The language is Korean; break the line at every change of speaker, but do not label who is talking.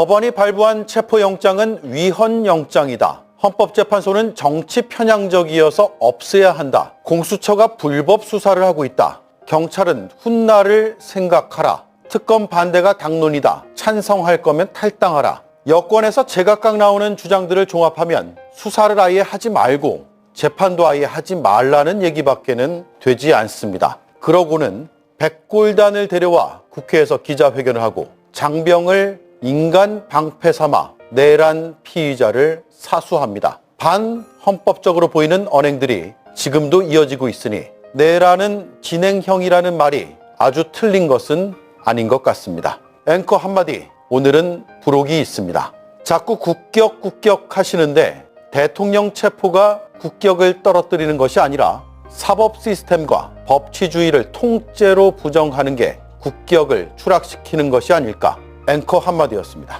법원이 발부한 체포영장은 위헌영장이다. 헌법재판소는 정치 편향적이어서 없애야 한다. 공수처가 불법 수사를 하고 있다. 경찰은 훗날을 생각하라. 특검 반대가 당론이다. 찬성할 거면 탈당하라. 여권에서 제각각 나오는 주장들을 종합하면 수사를 아예 하지 말고 재판도 아예 하지 말라는 얘기밖에는 되지 않습니다. 그러고는 백골단을 데려와 국회에서 기자회견을 하고 장병을 인간 방패 삼아 내란 피의자를 사수합니다. 반헌법적으로 보이는 언행들이 지금도 이어지고 있으니 내란은 진행형이라는 말이 아주 틀린 것은 아닌 것 같습니다. 앵커 한마디, 오늘은 부록이 있습니다. 자꾸 국격 국격 하시는데 대통령 체포가 국격을 떨어뜨리는 것이 아니라 사법 시스템과 법치주의를 통째로 부정하는 게 국격을 추락시키는 것이 아닐까 앵커 한마디였습니다.